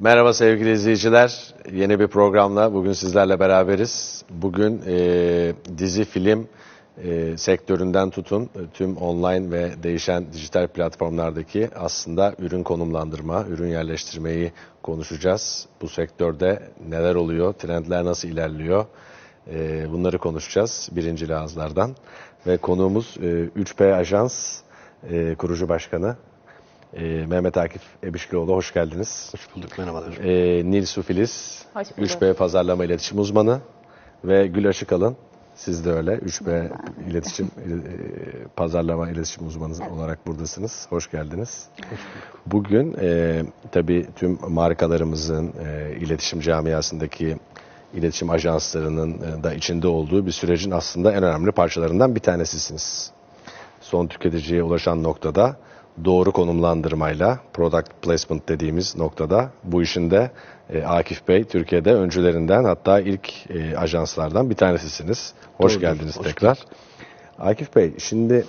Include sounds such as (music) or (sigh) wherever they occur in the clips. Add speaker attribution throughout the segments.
Speaker 1: Merhaba sevgili izleyiciler. Yeni bir programla bugün sizlerle beraberiz. Bugün e, dizi, film e, sektöründen tutun e, tüm online ve değişen dijital platformlardaki aslında ürün konumlandırma, ürün yerleştirmeyi konuşacağız. Bu sektörde neler oluyor, trendler nasıl ilerliyor e, bunları konuşacağız birinci ağızlardan. Ve konuğumuz e, 3P Ajans e, kurucu başkanı e, Mehmet Akif Ebişlioğlu. Hoş geldiniz.
Speaker 2: Hoş bulduk, merhabalar.
Speaker 1: E, Nil Sufiliz,
Speaker 3: Hoş bulduk.
Speaker 1: 3B Pazarlama İletişim Uzmanı ve Gül Aşıkalın. Siz de öyle 3B İletişim e, Pazarlama İletişim Uzmanı olarak buradasınız. Hoş geldiniz. Bugün e, tabii tüm markalarımızın e, iletişim camiasındaki iletişim ajanslarının e, da içinde olduğu bir sürecin aslında en önemli parçalarından bir tanesisiniz son tüketiciye ulaşan noktada doğru konumlandırmayla product placement dediğimiz noktada bu işin de e, Akif Bey Türkiye'de öncülerinden hatta ilk e, ajanslardan bir tanesisiniz. Hoş
Speaker 2: Doğrudur,
Speaker 1: geldiniz
Speaker 2: hoş
Speaker 1: tekrar. Akif Bey şimdi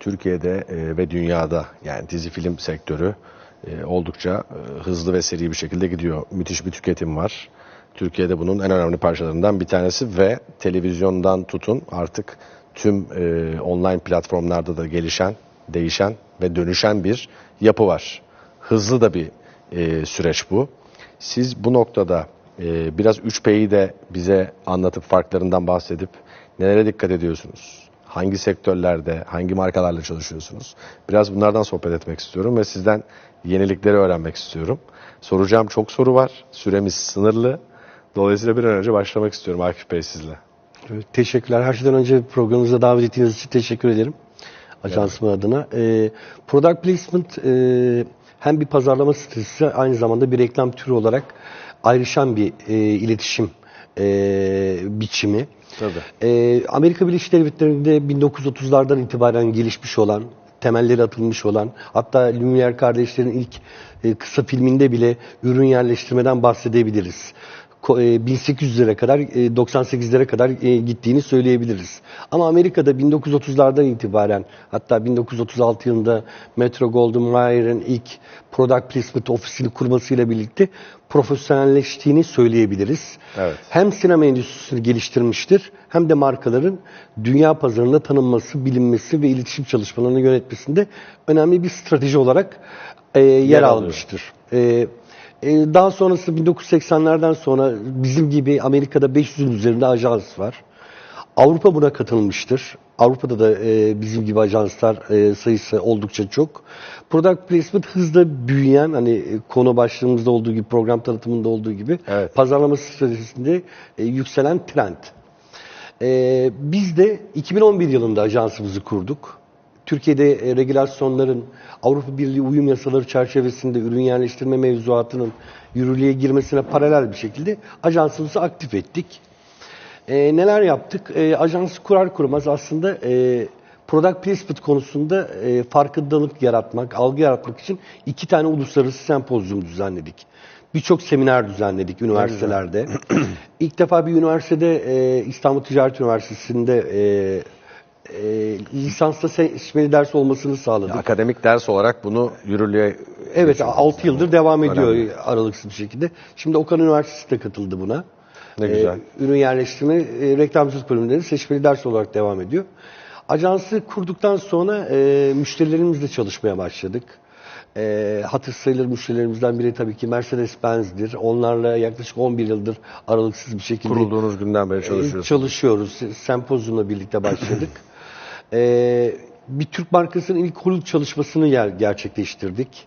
Speaker 1: Türkiye'de e, ve dünyada yani dizi film sektörü e, oldukça e, hızlı ve seri bir şekilde gidiyor. Müthiş bir tüketim var. Türkiye'de bunun en önemli parçalarından bir tanesi ve televizyondan tutun artık tüm e, online platformlarda da gelişen, değişen ve dönüşen bir yapı var. Hızlı da bir e, süreç bu. Siz bu noktada e, biraz 3P'yi de bize anlatıp farklarından bahsedip nelere dikkat ediyorsunuz? Hangi sektörlerde, hangi markalarla çalışıyorsunuz? Biraz bunlardan sohbet etmek istiyorum ve sizden yenilikleri öğrenmek istiyorum. Soracağım çok soru var. Süremiz sınırlı. Dolayısıyla bir an önce başlamak istiyorum Akif Bey sizle.
Speaker 2: Evet, Teşekkürler. Her şeyden önce programımıza davet ettiğiniz için teşekkür ederim. Ajansımın adına. Ee, product placement e, hem bir pazarlama stratejisi aynı zamanda bir reklam türü olarak ayrışan bir e, iletişim e, biçimi.
Speaker 1: Tabii.
Speaker 2: Ee, Amerika Birleşik Devletleri'nde 1930'lardan itibaren gelişmiş olan, temelleri atılmış olan, hatta Lumière kardeşlerin ilk e, kısa filminde bile ürün yerleştirmeden bahsedebiliriz. Ko- e, 1800'lere kadar, e, 98'lere kadar e, gittiğini söyleyebiliriz. Ama Amerika'da 1930'lardan itibaren, hatta 1936 yılında Metro Goldwyn Mayer'in ilk Product Placement ofisini kurmasıyla birlikte profesyonelleştiğini söyleyebiliriz.
Speaker 1: Evet.
Speaker 2: Hem sinema endüstrisini geliştirmiştir hem de markaların dünya pazarında tanınması, bilinmesi ve iletişim çalışmalarını yönetmesinde önemli bir strateji olarak e, yer,
Speaker 1: alıyor.
Speaker 2: almıştır. E, e, daha sonrası 1980'lerden sonra bizim gibi Amerika'da 500'ün üzerinde ajans var. Avrupa buna katılmıştır. Avrupa'da da e, bizim gibi ajanslar e, sayısı oldukça çok. Product placement hızla büyüyen hani e, konu başlığımızda olduğu gibi program tanıtımında olduğu gibi
Speaker 1: Evet.
Speaker 2: pazarlama stratejisinde e, yükselen trend. E, biz de 2011 yılında ajansımızı kurduk. Türkiye'de e, regülasyonların Avrupa Birliği uyum yasaları çerçevesinde ürün yerleştirme mevzuatının yürürlüğe girmesine paralel bir şekilde ajansımızı aktif ettik. E, neler yaptık? E, ajansı kurar kurmaz aslında e, product placement konusunda e, farkındalık yaratmak, algı yaratmak için iki tane uluslararası sempozyum düzenledik. Birçok seminer düzenledik üniversitelerde. İlk defa bir üniversitede e, İstanbul Ticaret Üniversitesi'nde e, e, lisansla seçmeli ders olmasını sağladık.
Speaker 1: Akademik ders olarak bunu yürürlüğe
Speaker 2: Evet
Speaker 1: geçirdiniz
Speaker 2: 6
Speaker 1: yani.
Speaker 2: yıldır devam ediyor
Speaker 1: Önemli.
Speaker 2: aralıksız bir şekilde. Şimdi Okan Üniversitesi de katıldı buna.
Speaker 1: Ne güzel.
Speaker 2: Ee, ürün yerleştirme, e, reklamcılık bölümleri seçmeli ders olarak devam ediyor. Ajansı kurduktan sonra e, müşterilerimizle çalışmaya başladık. E, hatır sayılır müşterilerimizden biri tabii ki Mercedes-Benz'dir. Onlarla yaklaşık 11 yıldır aralıksız bir şekilde
Speaker 1: Kurulduğunuz günden beri
Speaker 2: e,
Speaker 1: çalışıyorsunuz.
Speaker 2: Çalışıyoruz. Sempozyumla birlikte başladık. (clears throat) Ee, bir Türk markasının ilk Hollywood çalışmasını yer, gerçekleştirdik.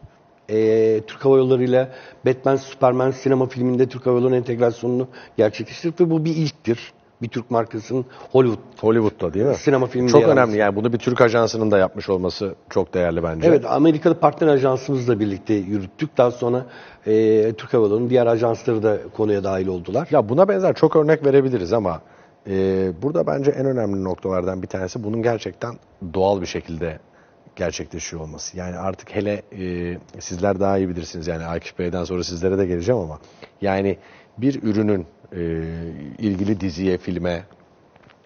Speaker 2: Ee, Türk Hava Yolları ile Batman, Superman sinema filminde Türk Hava Yolları entegrasyonunu gerçekleştirdik ve bu bir ilktir. Bir Türk markasının Hollywood
Speaker 1: Hollywood'da değil mi?
Speaker 2: Sinema filminde
Speaker 1: Çok
Speaker 2: yer alması.
Speaker 1: önemli yani bunu bir Türk ajansının da yapmış olması çok değerli bence.
Speaker 2: Evet, Amerika'da partner ajansımızla birlikte yürüttük. Daha sonra e, Türk Hava Yolları'nın diğer ajansları da konuya dahil oldular.
Speaker 1: Ya buna benzer çok örnek verebiliriz ama e, burada bence en önemli noktalardan bir tanesi bunun gerçekten doğal bir şekilde gerçekleşiyor olması. Yani artık hele e, sizler daha iyi bilirsiniz yani Akif Bey'den sonra sizlere de geleceğim ama yani bir ürünün e, ilgili diziye, filme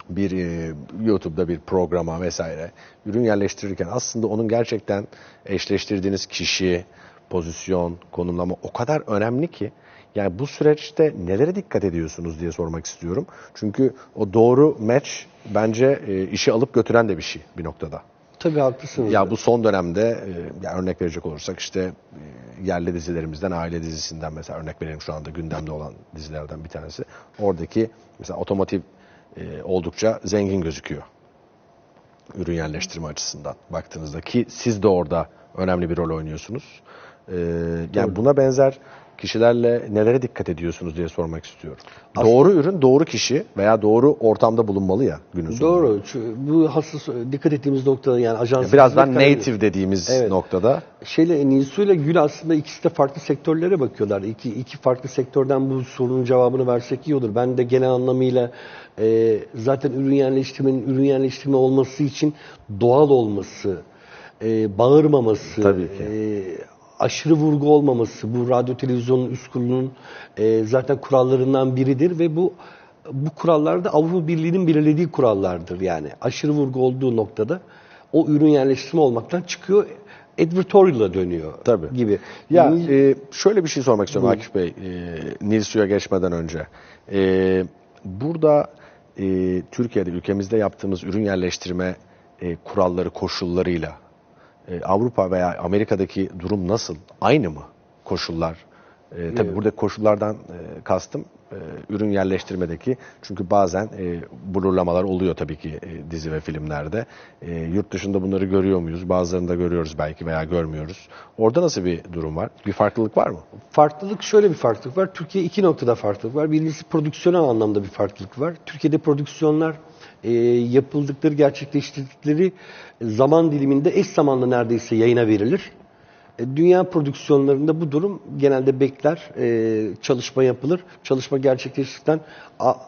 Speaker 1: bir e, YouTube'da bir programa vesaire ürün yerleştirirken aslında onun gerçekten eşleştirdiğiniz kişi, pozisyon, konumlama o kadar önemli ki yani bu süreçte nelere dikkat ediyorsunuz diye sormak istiyorum. Çünkü o doğru match bence e, işi alıp götüren de bir şey bir noktada.
Speaker 2: Tabii haklısınız.
Speaker 1: Ya bu son dönemde e, ya örnek verecek olursak işte e, yerli dizilerimizden aile dizisinden mesela örnek verelim şu anda gündemde olan dizilerden bir tanesi. Oradaki mesela otomotiv e, oldukça zengin gözüküyor. Ürün yerleştirme açısından baktığınızda ki siz de orada önemli bir rol oynuyorsunuz. E, yani buna benzer kişilerle nelere dikkat ediyorsunuz diye sormak istiyorum. doğru ürün, doğru kişi veya doğru ortamda bulunmalı ya günün sonunda.
Speaker 2: Doğru. Bu hassas dikkat ettiğimiz noktada yani ajans
Speaker 1: Birazdan native dediğimiz
Speaker 2: Evet.
Speaker 1: noktada
Speaker 2: Şeyle Nisu ile Gül aslında ikisi de farklı sektörlere bakıyorlar. İki, iki farklı sektörden bu sorunun cevabını versek iyi olur. Ben de genel anlamıyla e, zaten ürün yerleştirmenin ürün yerleştirme olması için doğal olması, e, bağırmaması,
Speaker 1: Tabii ki.
Speaker 2: e, aşırı vurgu olmaması, bu radyo televizyonun üst kurulunun e, zaten kurallarından biridir ve bu bu kurallar da Avrupa Birliği'nin belirlediği kurallardır yani. Aşırı vurgu olduğu noktada o ürün yerleştirme olmaktan çıkıyor, advertorial'a dönüyor
Speaker 1: Tabii.
Speaker 2: gibi.
Speaker 1: Ya
Speaker 2: Yani
Speaker 1: e, şöyle bir şey sormak istiyorum Akif Bey, e, Nil Su'ya geçmeden önce. E, burada e, Türkiye'de, ülkemizde yaptığımız ürün yerleştirme e, kuralları, koşullarıyla e, Avrupa veya Amerika'daki durum nasıl? Aynı mı koşullar? E, tabii burada koşullardan e, kastım e, ürün yerleştirmedeki çünkü bazen e, blurlamalar oluyor tabii ki e, dizi ve filmlerde. E, yurt dışında bunları görüyor muyuz? Bazılarını da görüyoruz belki veya görmüyoruz. Orada nasıl bir durum var? Bir farklılık var mı?
Speaker 2: farklılık şöyle bir farklılık var. Türkiye iki noktada farklılık var. Birincisi prodüksiyonel anlamda bir farklılık var. Türkiye'de prodüksiyonlar e, yapıldıkları, gerçekleştirdikleri zaman diliminde eş zamanlı neredeyse yayına verilir. E, Dünya prodüksiyonlarında bu durum genelde bekler, e, çalışma yapılır. Çalışma gerçekleştikten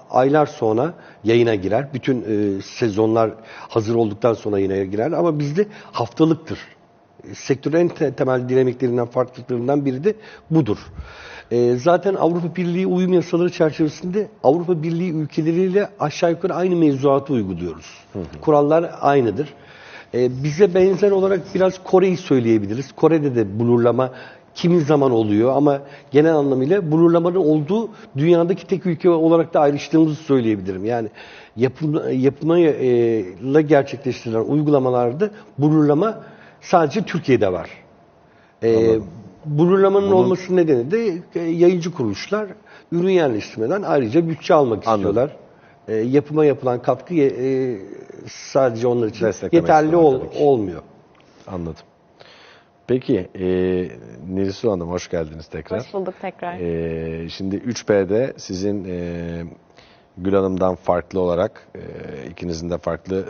Speaker 2: aylar sonra yayına girer. Bütün e, sezonlar hazır olduktan sonra yayına girer. Ama bizde haftalıktır. E, Sektörün en te- temel dinamiklerinden, farklılıklarından biri de budur. E, zaten Avrupa Birliği uyum yasaları çerçevesinde Avrupa Birliği ülkeleriyle aşağı yukarı aynı mevzuatı uyguluyoruz. Kurallar aynıdır. E, bize benzer olarak biraz Kore'yi söyleyebiliriz. Kore'de de blurlama kimi zaman oluyor ama genel anlamıyla blurlamanın olduğu dünyadaki tek ülke olarak da ayrıştığımızı söyleyebilirim. Yani yapım, yapımla gerçekleştirilen uygulamalarda blurlama sadece Türkiye'de var. E, blurlamanın olması nedeni de e, yayıncı kuruluşlar ürün yerleştirmeden ayrıca bütçe almak
Speaker 1: Anladım.
Speaker 2: istiyorlar. E, yapıma yapılan katkı e, sadece onlar için
Speaker 1: Desteklemek
Speaker 2: yeterli ol- olmuyor.
Speaker 1: Anladım. Peki, e, Nilsu Hanım hoş geldiniz tekrar.
Speaker 3: Hoş bulduk tekrar.
Speaker 1: E, şimdi 3P'de sizin e, Gül Hanım'dan farklı olarak e, ikinizin de farklı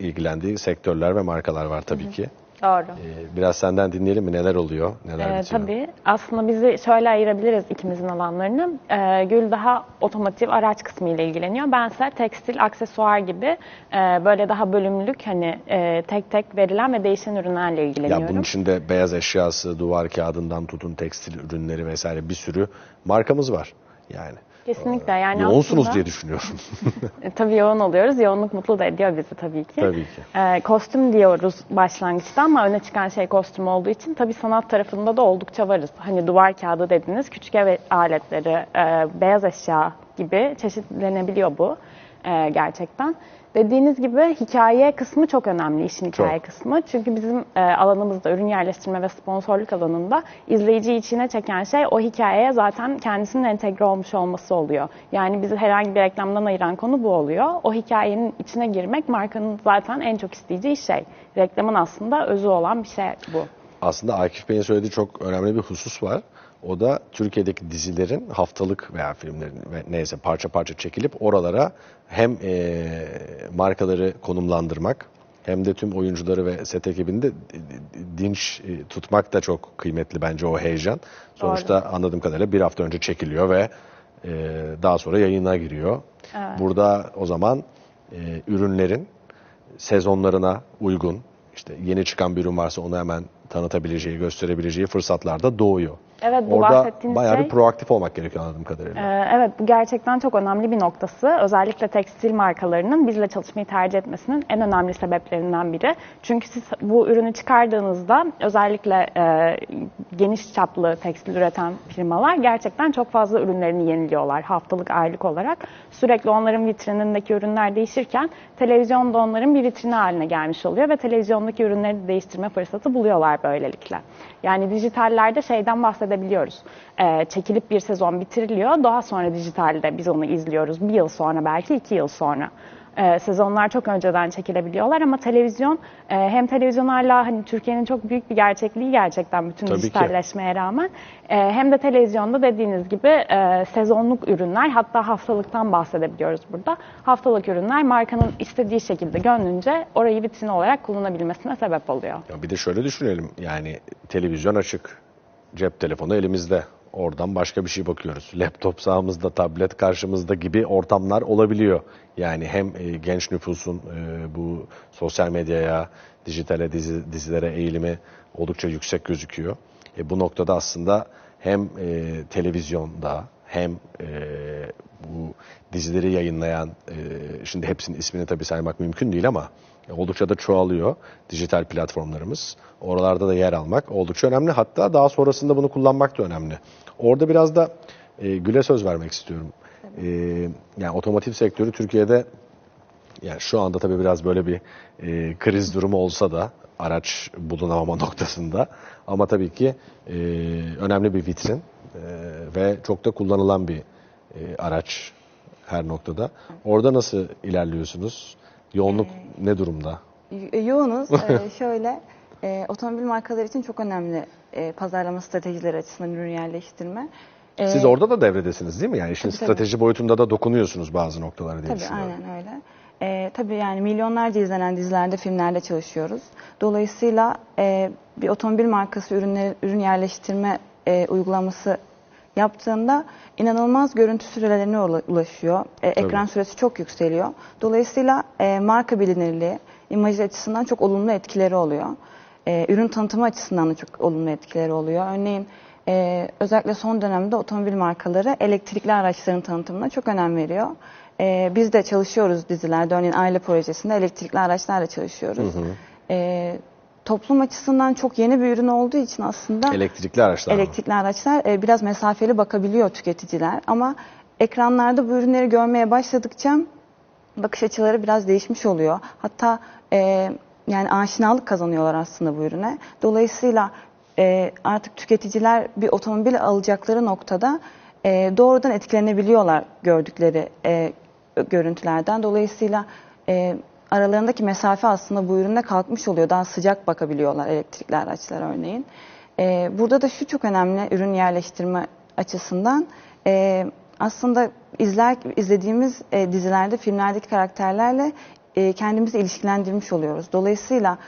Speaker 1: e, ilgilendiği sektörler ve markalar var tabii ki.
Speaker 3: Doğru.
Speaker 1: E, biraz senden dinleyelim mi? Neler oluyor? Neler
Speaker 3: Ee,
Speaker 1: bitiyor?
Speaker 3: tabii aslında bizi şöyle ayırabiliriz ikimizin alanlarını. Ee, Gül daha otomotiv araç kısmı ile ilgileniyor. Bense tekstil, aksesuar gibi e, böyle daha bölümlük hani e, tek tek verilen ve değişen ürünlerle ilgileniyorum.
Speaker 1: Ya bunun içinde beyaz eşyası, duvar kağıdından tutun tekstil ürünleri vesaire bir sürü markamız var. Yani
Speaker 3: Kesinlikle yani
Speaker 1: yoğunsunuz
Speaker 3: aslında,
Speaker 1: diye düşünüyorum. (laughs)
Speaker 3: E, Tabii yoğun oluyoruz. Yoğunluk mutlu da ediyor bizi tabii ki.
Speaker 1: Tabii ki.
Speaker 3: Ee, kostüm diyoruz başlangıçta ama öne çıkan şey kostüm olduğu için tabii sanat tarafında da oldukça varız. Hani duvar kağıdı dediniz, küçük ev aletleri, e, beyaz eşya gibi çeşitlenebiliyor bu e, gerçekten. Dediğiniz gibi hikaye kısmı çok önemli, işin hikaye
Speaker 1: Çok.
Speaker 3: kısmı. Çünkü bizim e, alanımızda, ürün yerleştirme ve sponsorluk alanında izleyiciyi içine çeken şey o hikayeye zaten kendisinin entegre olmuş olması oluyor. Yani bizi herhangi bir reklamdan ayıran konu bu oluyor. O hikayenin içine girmek markanın zaten en çok isteyeceği şey. Reklamın aslında özü olan bir şey bu.
Speaker 1: Aslında Akif Bey'in söylediği çok önemli bir husus var. O da Türkiye'deki dizilerin haftalık veya filmlerin ve neyse parça parça çekilip oralara hem eee, markaları konumlandırmak hem de tüm oyuncuları ve set ekibini de dinç e, tutmak da çok kıymetli bence o heyecan. Sonuçta anladığım kadarıyla bir hafta önce çekiliyor ve e, daha sonra yayına giriyor. Burada o zaman e, ürünlerin sezonlarına uygun işte yeni çıkan bir ürün varsa onu hemen tanıtabileceği, gösterebileceği fırsatlar da doğuyor.
Speaker 3: Evet, bu
Speaker 1: Orada
Speaker 3: bahsettiğiniz
Speaker 1: bayağı
Speaker 3: şey-
Speaker 1: bir proaktif olmak gerekiyor anladığım kadarıyla.
Speaker 3: Ee, Evet bu gerçekten çok önemli bir noktası. Özellikle tekstil markalarının bizle çalışmayı tercih etmesinin en önemli sebeplerinden biri. Çünkü siz bu ürünü çıkardığınızda özellikle e, geniş çaplı tekstil üreten firmalar gerçekten çok fazla ürünlerini yeniliyorlar haftalık aylık olarak. Sürekli onların vitrinindeki ürünler değişirken televizyonda onların bir vitrini haline gelmiş oluyor ve televizyondaki ürünleri de değiştirme fırsatı buluyorlar böylelikle. Yani dijitallerde şeyden bahsedebiliyoruz. Ee, çekilip bir sezon bitiriliyor. Daha sonra dijitalde biz onu izliyoruz. Bir yıl sonra belki iki yıl sonra. Ee, sezonlar çok önceden çekilebiliyorlar ama televizyon e, hem televizyon hala hani Türkiye'nin çok büyük bir gerçekliği gerçekten bütün
Speaker 1: Tabii ki.
Speaker 3: dijitalleşmeye rağmen E, hem de televizyonda dediğiniz gibi e, sezonluk ürünler hatta haftalıktan bahsedebiliyoruz burada. Haftalık ürünler markanın istediği şekilde gönlünce orayı vitrin olarak kullanabilmesine sebep oluyor.
Speaker 1: Ya bir de şöyle düşünelim. Yani televizyon açık, cep telefonu elimizde. Oradan başka bir şey bakıyoruz. Laptop sağımızda, tablet karşımızda gibi ortamlar olabiliyor. Yani hem e, genç nüfusun e, bu sosyal medyaya, dijitale, dizi, dizilere eğilimi oldukça yüksek gözüküyor. E, bu noktada aslında hem e, televizyonda hem bu dizileri yayınlayan, şimdi hepsinin ismini tabii saymak mümkün değil ama oldukça da çoğalıyor dijital platformlarımız. Oralarda da yer almak oldukça önemli. Hatta daha sonrasında bunu kullanmak da önemli. Orada biraz da e, Gül'e söz vermek istiyorum. E, yani otomotiv sektörü Türkiye'de yani şu anda tabii biraz böyle bir e, kriz durumu olsa da araç bulunamama (laughs) noktasında ama tabii ki e, önemli bir vitrin e, ve çok da kullanılan bir e, araç her noktada. Orada nasıl ilerliyorsunuz? Yoğunluk ne durumda?
Speaker 4: Yo- Yoğunuz. (laughs) Ee, şöyle, e, otomobil markaları için çok önemli e, pazarlama stratejileri açısından ürün yerleştirme. Ee,
Speaker 1: Siz orada da devredesiniz değil mi? Yani işin
Speaker 4: Tabii, tabii.
Speaker 1: strateji boyutunda da dokunuyorsunuz bazı noktalara diye
Speaker 4: Tabii
Speaker 1: düşünüyorum.
Speaker 4: aynen öyle. Ee, tabii yani milyonlarca izlenen dizilerde, filmlerde çalışıyoruz. Dolayısıyla e, bir otomobil markası ürünleri, ürün yerleştirme e, uygulaması yaptığında inanılmaz görüntü sürelerine ula- ulaşıyor. E, ekran süresi çok yükseliyor. Dolayısıyla e, marka bilinirliği, imaj açısından çok olumlu etkileri oluyor. E, ürün tanıtımı açısından da çok olumlu etkileri oluyor. Örneğin e, özellikle son dönemde otomobil markaları elektrikli araçların tanıtımına çok önem veriyor. E, biz de çalışıyoruz dizilerde. Örneğin aile projesinde elektrikli araçlarla çalışıyoruz. E, toplum açısından çok yeni bir ürün olduğu için aslında
Speaker 1: Elektrikli araçlar mı?
Speaker 4: elektrikli araçlar e, biraz mesafeli bakabiliyor tüketiciler. Ama ekranlarda bu ürünleri görmeye başladıkça bakış açıları biraz değişmiş oluyor. Hatta e, yani aşinalık kazanıyorlar aslında bu ürüne. Dolayısıyla e, artık tüketiciler bir otomobil alacakları noktada e, doğrudan etkilenebiliyorlar gördükleri e, görüntülerden. Dolayısıyla e, aralarındaki mesafe aslında bu üründe kalkmış oluyor. Daha sıcak bakabiliyorlar elektrikli araçlar örneğin. E, burada da şu çok önemli ürün yerleştirme açısından. E, aslında izler izlediğimiz e, dizilerde, filmlerdeki karakterlerle e, kendimizi ilişkilendirmiş oluyoruz. Dolayısıyla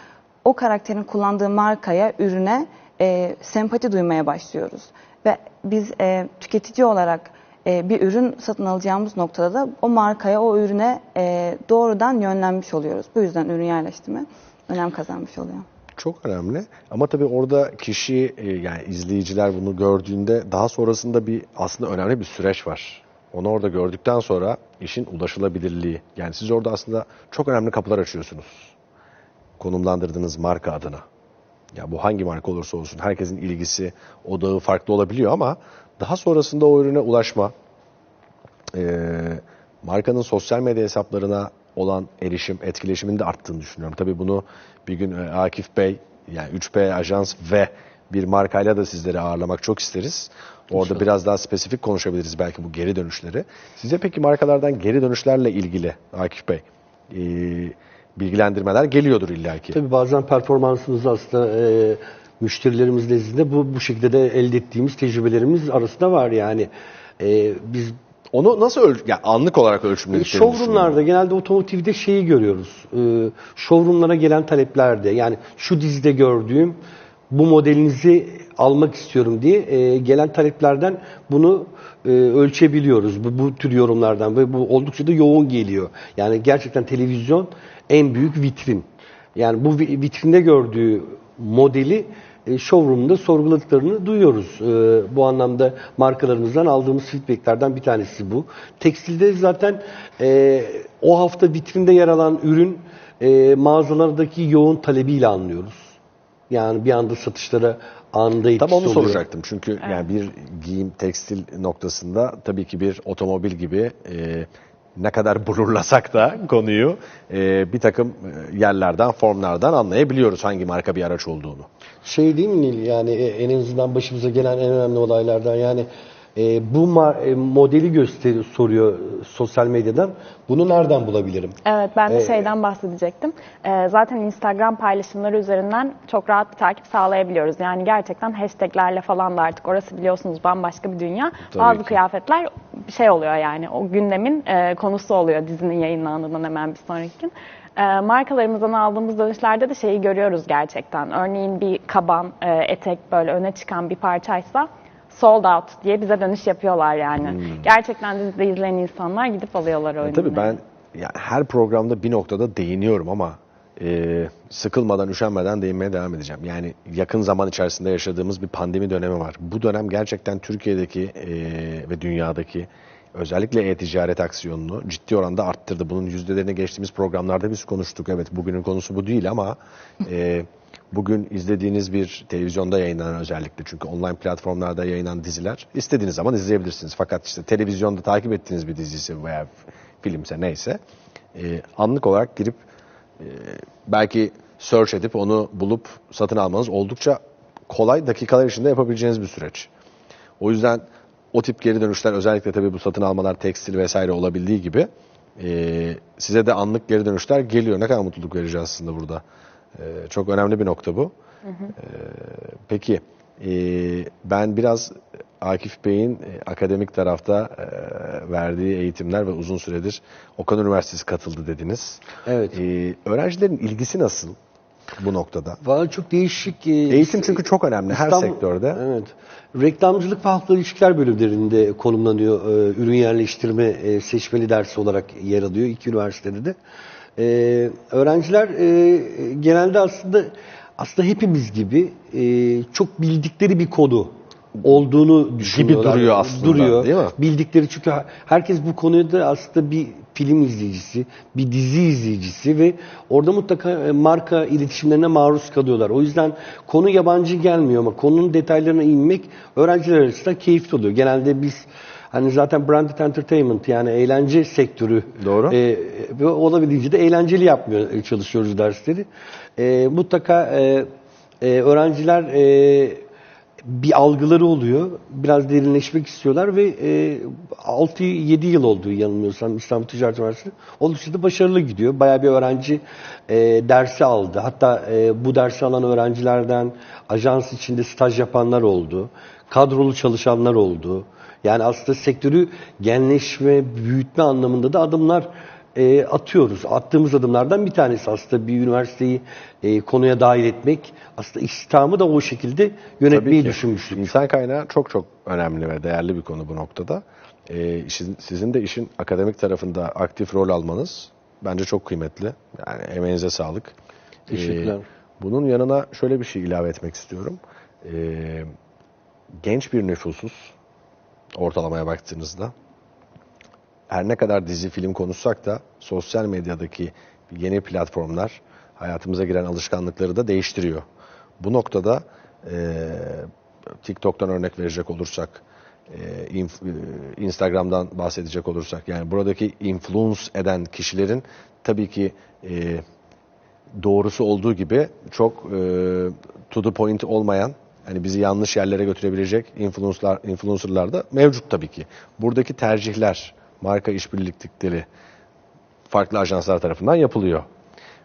Speaker 4: o karakterin kullandığı markaya, ürüne e, sempati duymaya başlıyoruz. Ve biz e, tüketici olarak e, bir ürün satın alacağımız noktada da o markaya, o ürüne e, doğrudan yönlenmiş oluyoruz. Bu yüzden ürün yerleştirme önem kazanmış oluyor.
Speaker 1: Çok önemli ama tabii orada kişi e, yani izleyiciler bunu gördüğünde daha sonrasında bir aslında önemli bir süreç var. Onu orada gördükten sonra işin ulaşılabilirliği. Yani siz orada aslında çok önemli kapılar açıyorsunuz. Konumlandırdığınız marka adına. Ya bu hangi marka olursa olsun herkesin ilgisi, odağı farklı olabiliyor ama daha sonrasında o ürüne ulaşma, e, markanın sosyal medya hesaplarına olan erişim, etkileşimin de arttığını düşünüyorum. Tabii bunu bir gün e, Akif Bey, yani 3P Ajans ve bir markayla da sizleri ağırlamak çok isteriz. Orada biraz daha spesifik konuşabiliriz belki bu geri dönüşleri. Size peki markalardan geri dönüşlerle ilgili Akif Bey e, bilgilendirmeler geliyordur illaki.
Speaker 2: Tabii bazen performansımız aslında e, müşterilerimiz nezdinde bu bu şekilde de elde ettiğimiz tecrübelerimiz arasında var yani. E, biz
Speaker 1: Onu nasıl öl yani anlık olarak ölçümlediklerini düşünüyorum.
Speaker 2: Showroomlarda genelde otomotivde şeyi görüyoruz. Ee, showroomlara gelen taleplerde yani şu dizide gördüğüm bu modelinizi almak istiyorum diye e, gelen taleplerden bunu e, ölçebiliyoruz. Bu, bu tür yorumlardan ve bu oldukça da yoğun geliyor. Yani gerçekten televizyon en büyük vitrin. Yani bu vi- vitrinde gördüğü modeli e, showroom'da sorguladıklarını duyuyoruz. E, bu anlamda markalarımızdan aldığımız feedbacklerden bir tanesi bu. Tekstilde zaten e, o hafta vitrinde yer alan ürün e, mağazalardaki yoğun talebiyle anlıyoruz. Yani bir anda satışlara anında
Speaker 1: Tam
Speaker 2: etkisi
Speaker 1: onu
Speaker 2: oluyor.
Speaker 1: soracaktım. Çünkü yani bir giyim tekstil noktasında tabii ki bir otomobil gibi e, ne kadar blurlasak da konuyu e, bir takım e, yerlerden, formlardan anlayabiliyoruz hangi marka bir araç olduğunu.
Speaker 2: Şey değil mi Nil yani e, en azından başımıza gelen en önemli olaylardan yani e, bu e, modeli gösteriyor soruyor e, sosyal medyadan. Bunu nereden bulabilirim?
Speaker 3: Evet ben de
Speaker 2: Ee,
Speaker 3: şeyden bahsedecektim. Ee, zaten Instagram paylaşımları üzerinden çok rahat bir takip sağlayabiliyoruz. Yani gerçekten hashtaglerle falan da artık orası biliyorsunuz bambaşka bir dünya. Bazı
Speaker 1: ki.
Speaker 3: kıyafetler şey oluyor yani o gündemin e, konusu oluyor dizinin yayınlandığından hemen bir sonraki gün. E, markalarımızdan aldığımız dönüşlerde de şeyi görüyoruz gerçekten. Örneğin bir kaban, e, etek böyle öne çıkan bir parçaysa sold out diye bize dönüş yapıyorlar yani. Gerçekten dizide izleyen insanlar gidip alıyorlar o
Speaker 1: Yani
Speaker 3: ürünleri.
Speaker 1: tabii ben yani her programda bir noktada değiniyorum ama e, sıkılmadan, üşenmeden değinmeye devam edeceğim. Yani yakın zaman içerisinde yaşadığımız bir pandemi dönemi var. Bu dönem gerçekten Türkiye'deki e, ve dünyadaki özellikle e-ticaret aksiyonunu ciddi oranda arttırdı. Bunun yüzdelerini geçtiğimiz programlarda biz konuştuk. Evet bugünün konusu bu değil ama e, (laughs) bugün izlediğiniz bir televizyonda yayınlanan özellikle çünkü online platformlarda yayınlanan diziler istediğiniz zaman izleyebilirsiniz. Fakat işte televizyonda takip ettiğiniz bir dizisi veya filmse neyse e, anlık olarak girip e, belki search edip onu bulup satın almanız oldukça kolay dakikalar içinde yapabileceğiniz bir süreç. O yüzden o tip geri dönüşler özellikle tabii bu satın almalar tekstil vesaire olabildiği gibi e, size de anlık geri dönüşler geliyor. Ne kadar mutluluk verici aslında burada. E, çok önemli bir nokta bu. E, peki e, ben biraz Akif Bey'in e, akademik tarafta e, verdiği eğitimler ve uzun süredir Okan Üniversitesi katıldı dediniz.
Speaker 2: Evet.
Speaker 1: E, öğrencilerin ilgisi nasıl bu noktada?
Speaker 2: Valla çok değişik. e,
Speaker 1: Eğitim çünkü çok önemli her
Speaker 2: İstanbul-
Speaker 1: sektörde.
Speaker 2: Evet. Reklamcılık ve halkla ilişkiler bölümlerinde konumlanıyor. Ee, ürün yerleştirme e, seçmeli dersi olarak yer alıyor iki üniversitede de. Ee, öğrenciler e, genelde aslında aslında hepimiz gibi e, çok bildikleri bir konu olduğunu düşünüyorlar.
Speaker 1: duruyor aslında,
Speaker 2: Duruyor.
Speaker 1: değil mi?
Speaker 2: Bildikleri çünkü herkes bu konuda aslında bir film izleyicisi, bir dizi izleyicisi ve orada mutlaka e, marka iletişimlerine maruz kalıyorlar. O yüzden konu yabancı gelmiyor ama konunun detaylarına inmek öğrenciler arasında keyifli oluyor. Genelde biz hani zaten branded entertainment yani eğlence sektörü
Speaker 1: Doğru.
Speaker 2: e, ve olabildiğince de eğlenceli yapmıyor e, çalışıyoruz dersleri. E, mutlaka e, e, öğrenciler e, bir algıları oluyor. Biraz derinleşmek istiyorlar ve e, 6-7 yıl oldu yanılmıyorsam İstanbul Ticaret Üniversitesi. Oldukça da başarılı gidiyor. Bayağı bir öğrenci e, dersi aldı. Hatta e, bu dersi alan öğrencilerden ajans içinde staj yapanlar oldu. Kadrolu çalışanlar oldu. Yani aslında sektörü genleşme, büyütme anlamında da adımlar e, atıyoruz. Attığımız adımlardan bir tanesi aslında bir üniversiteyi e, konuya dahil etmek. Aslında istihdamı da o şekilde yönetmeyi düşünmüştük.
Speaker 1: İnsan kaynağı çok çok önemli ve değerli bir konu bu noktada. İşin- sizin de işin akademik tarafında aktif rol almanız bence çok kıymetli. Yani emeğinize sağlık.
Speaker 2: Teşekkürler.
Speaker 1: Ee, bunun yanına şöyle bir şey ilave etmek istiyorum. Ee, genç bir nüfusuz ortalamaya baktığınızda her ne kadar dizi film konuşsak da sosyal medyadaki yeni platformlar hayatımıza giren alışkanlıkları da değiştiriyor. Bu noktada e, TikTok'tan örnek verecek olursak, e, inf- e, Instagram'dan bahsedecek olursak, yani buradaki influence eden kişilerin tabii ki e, doğrusu olduğu gibi çok e, to the point olmayan hani bizi yanlış yerlere götürebilecek influencerlar, influencerlar da mevcut tabii ki. Buradaki tercihler, marka işbirlikleri farklı ajanslar tarafından yapılıyor.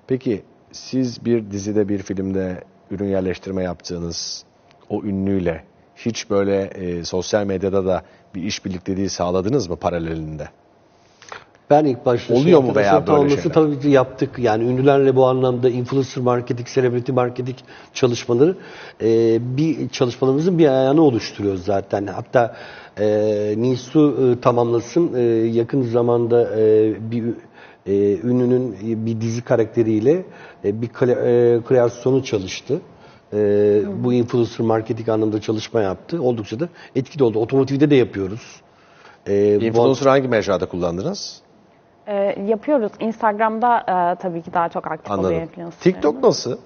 Speaker 1: Peki siz bir dizide, bir filmde ürün yerleştirme yaptığınız o ünlüyle hiç böyle e, sosyal medyada da bir işbirlikteliği sağladınız mı paralelinde?
Speaker 2: Ben ilk başta
Speaker 1: Oluyor mu
Speaker 2: arkadaşlar
Speaker 1: veya böyle şeyler?
Speaker 2: tabii ki yaptık. Yani ünlülerle bu anlamda influencer marketing, celebrity marketing çalışmaları e, bir çalışmalarımızın bir ayağını oluşturuyoruz zaten. Hatta e, Nisu e, tamamlasın e, yakın zamanda e, bir e, ünlünün bir dizi karakteriyle e, bir kre- e, kreasyonu çalıştı. e, bu influencer marketing anlamında çalışma yaptı. Oldukça da etkili oldu. Otomotivde de yapıyoruz. E, bu-
Speaker 1: Influencer hangi mecrada kullandınız?
Speaker 3: E, yapıyoruz. Instagram'da e, tabii ki daha çok aktif oluyor
Speaker 1: Anladım.
Speaker 3: influencerlarımız.
Speaker 1: TikTok nasıl?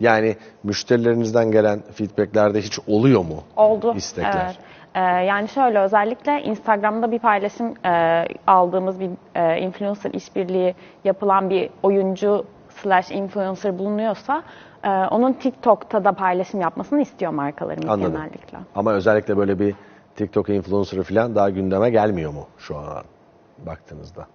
Speaker 1: Yani müşterilerinizden gelen feedbacklerde hiç oluyor mu?
Speaker 3: Oldu.
Speaker 1: İstekler.
Speaker 3: Evet. Ee, yani şöyle özellikle Instagram'da bir paylaşım e, aldığımız bir e, influencer işbirliği yapılan bir oyuncu slash influencer bulunuyorsa e, onun TikTok'ta da paylaşım yapmasını istiyor markalarımız
Speaker 1: Anladım.
Speaker 3: genellikle.
Speaker 1: Ama özellikle böyle bir TikTok influencer'ı falan daha gündeme gelmiyor mu şu an baktığınızda?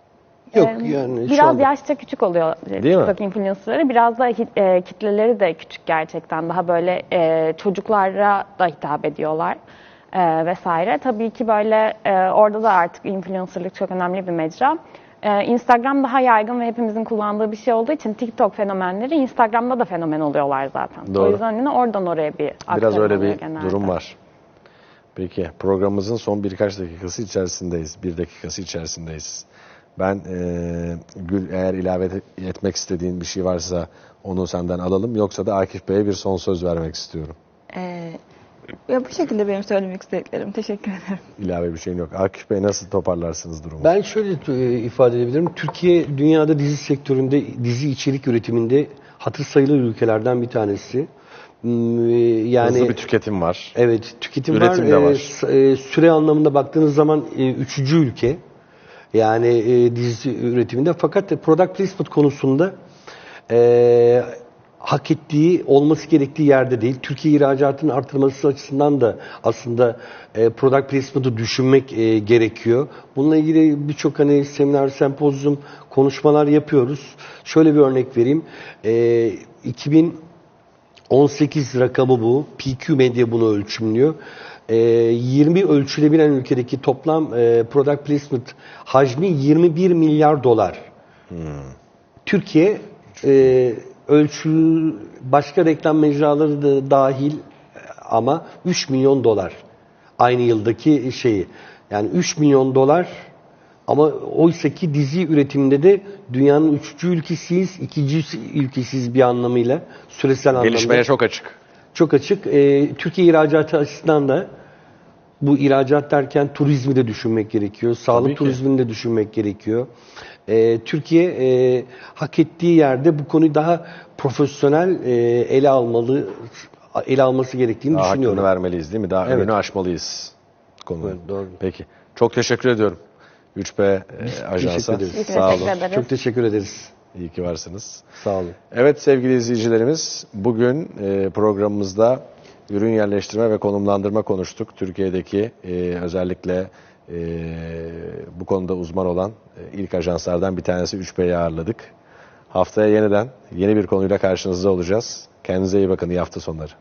Speaker 2: Yok
Speaker 3: Ee,
Speaker 2: yani
Speaker 3: Biraz
Speaker 2: anda-
Speaker 3: yaşça küçük oluyor
Speaker 1: Değil mi?
Speaker 3: TikTok influencerları. Biraz da e, kitleleri de küçük gerçekten. Daha böyle e, çocuklara da hitap ediyorlar e, vesaire. Tabii ki böyle e, orada da artık influencerlık çok önemli bir mecra. E, Instagram daha yaygın ve hepimizin kullandığı bir şey olduğu için TikTok fenomenleri Instagram'da da fenomen oluyorlar zaten.
Speaker 1: Doğru.
Speaker 3: O yüzden hani oradan oraya bir
Speaker 1: Biraz öyle bir
Speaker 3: genelde.
Speaker 1: durum var. Peki programımızın son birkaç dakikası içerisindeyiz. Bir dakikası içerisindeyiz. Ben eee, Gül eğer ilave et- etmek istediğin bir şey varsa onu senden alalım. Yoksa da Akif Bey'e bir son söz vermek istiyorum.
Speaker 4: Ee, ya bu şekilde benim söylemek istediklerim. Teşekkür ederim.
Speaker 1: İlave bir şeyin yok. Akif Bey nasıl toparlarsınız durumu?
Speaker 2: Ben şöyle e, ifade edebilirim. Türkiye dünyada dizi sektöründe, dizi içerik üretiminde hatır sayılır ülkelerden bir tanesi. Hmm, e, Yani
Speaker 1: Hızlı bir tüketim var.
Speaker 2: Evet, tüketim
Speaker 1: Üretim
Speaker 2: var.
Speaker 1: de var.
Speaker 2: e, süre anlamında baktığınız zaman e, üçüncü ülke. Yani e, dizi üretiminde. Fakat product placement konusunda e, hak ettiği, olması gerektiği yerde değil. Türkiye ihracatının artırması açısından da aslında e, product placement'ı düşünmek e, gerekiyor. Bununla ilgili birçok hani seminer, sempozyum, konuşmalar yapıyoruz. Şöyle bir örnek vereyim. E, 2000 18 rakamı bu. PQ Medya bunu ölçümlüyor. Ee, 20 ölçülebilen ülkedeki toplam e, product placement hacmi 21 milyar dolar. Türkiye e, ölçü başka reklam mecraları da dahil e, ama 3 milyon dolar. Aynı yıldaki şeyi. Yani 3 milyon dolar ama oysa ki dizi üretiminde de dünyanın üçüncü ülkesiyiz, ikinci ülkesiyiz bir anlamıyla. Süresel anlamda.
Speaker 1: Gelişmeye çok açık.
Speaker 2: Çok açık. Ee, Türkiye ihracatı açısından da bu ihracat derken turizmi de düşünmek gerekiyor. Sağlık
Speaker 1: Tabii ki.
Speaker 2: turizmini de düşünmek gerekiyor. Ee, Türkiye e, hak ettiği yerde bu konuyu daha profesyonel e, ele almalı ele alması gerektiğini
Speaker 1: Daha
Speaker 2: düşünüyorum.
Speaker 1: hakkını vermeliyiz değil mi? Daha
Speaker 2: Evet.
Speaker 1: önünü aşmalıyız konunun.
Speaker 2: Evet, doğru.
Speaker 1: Peki. Çok teşekkür ediyorum. 3B e, Ajansa.
Speaker 2: ederiz.
Speaker 3: Biz
Speaker 1: Sağ olun.
Speaker 3: teşekkür ederiz.
Speaker 2: Çok teşekkür ederiz.
Speaker 1: İyi ki varsınız.
Speaker 2: Sağ olun.
Speaker 1: Evet sevgili izleyicilerimiz, bugün e, programımızda ürün yerleştirme ve konumlandırma konuştuk. Türkiye'deki e, özellikle e, bu konuda uzman olan ilk ajanslardan bir tanesi 3B'yi ağırladık. Haftaya yeniden yeni bir konuyla karşınızda olacağız. Kendinize iyi bakın, iyi hafta sonları.